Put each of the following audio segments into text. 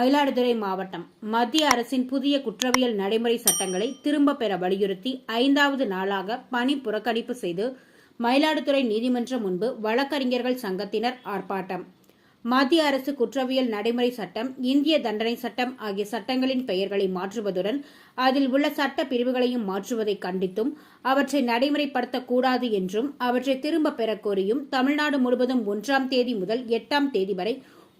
மயிலாடுதுறை மாவட்டம் மத்திய அரசின் புதிய குற்றவியல் நடைமுறை சட்டங்களை திரும்ப பெற வலியுறுத்தி ஐந்தாவது நாளாக பணி புறக்கணிப்பு செய்து மயிலாடுதுறை நீதிமன்றம் முன்பு வழக்கறிஞர்கள் சங்கத்தினர் ஆர்ப்பாட்டம். மத்திய அரசு குற்றவியல் நடைமுறை சட்டம் இந்திய தண்டனை சட்டம் ஆகிய சட்டங்களின் பெயர்களை மாற்றுவதுடன் அதில் உள்ள சட்ட பிரிவுகளையும் மாற்றுவதை கண்டித்தும் அவற்றை நடைமுறைப்படுத்தக்கூடாது என்றும் அவற்றை திரும்ப பெறக்கோரியும் தமிழ்நாடு முழுவதும் ஒன்றாம் தேதி முதல் எட்டாம் தேதி வரை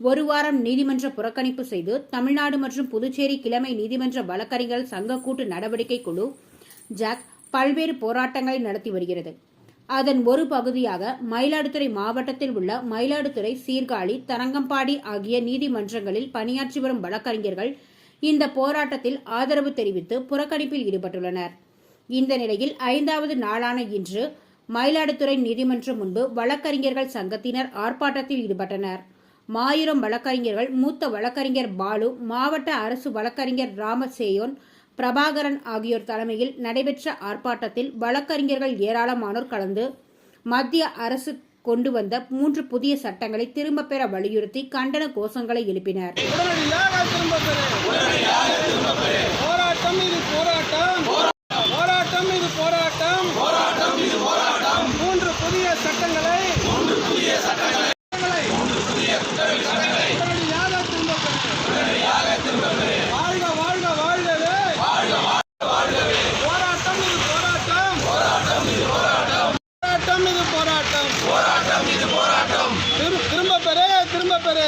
ஒரு வாரம் நீதிமன்ற புறக்கணிப்பு செய்து தமிழ்நாடு மற்றும் புதுச்சேரி கிழமை நீதிமன்ற வழக்கறிஞர்கள் சங்க கூட்டு நடவடிக்கை குழு ஜாக் பல்வேறு போராட்டங்களை நடத்தி வருகிறது. அதன் ஒரு பகுதியாக மயிலாடுதுறை மாவட்டத்தில் உள்ள மயிலாடுதுறை சீர்காழி தரங்கம்பாடி ஆகிய நீதிமன்றங்களில் பணியாற்றி வரும் வழக்கறிஞர்கள் இந்த போராட்டத்தில் ஆதரவு தெரிவித்து புறக்கணிப்பில் ஈடுபட்டுள்ளனர். இந்த நிலையில் ஐந்தாவது நாளான இன்று மயிலாடுதுறை நீதிமன்றம் முன்பு வழக்கறிஞர்கள் சங்கத்தினர் ஆர்ப்பாட்டத்தில் ஈடுபட்டனர். மாயிரம் வழக்கறிஞர்கள் மூத்த வழக்கறிஞர் பாலு மாவட்ட அரசு வழக்கறிஞர் ராமசேயோன் பிரபாகரன் ஆகியோர் தலைமையில் நடைபெற்ற ஆர்ப்பாட்டத்தில் வழக்கறிஞர்கள் ஏராளமானோர் கலந்து மத்திய அரசு கொண்டு வந்த மூன்று புதிய சட்டங்களை திரும்பப் பெற வலியுறுத்தி கண்டன கோஷங்களை எழுப்பினர். போராட்டம் இது போராட்டம். போராட்டம் இது போராட்டம். திரும்ப பெரு திரும்ப பெரு